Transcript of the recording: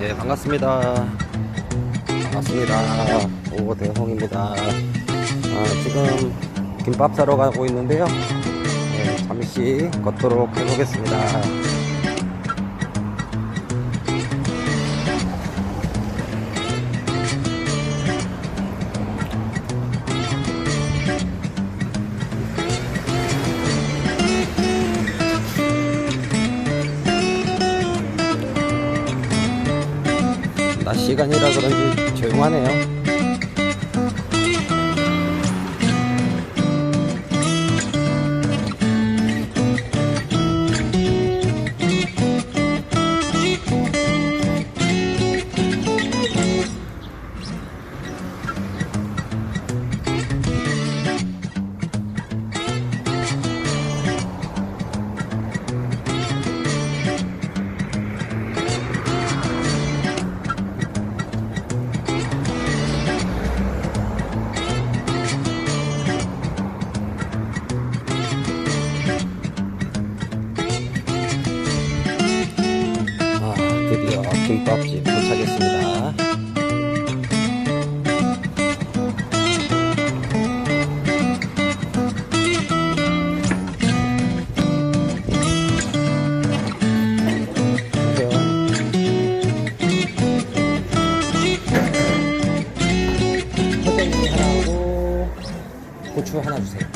예, 반갑습니다. 반갑습니다. 오대홍입니다. 아, 지금 김밥 사러 가고 있는데요. 예, 잠시 걷도록 해보겠습니다. 낮 시간이라 그런지 조용하네요. 드디어 김밥집 도착했습니다. 보세요. 호떡이 하나 하고 고추 하나 주세요.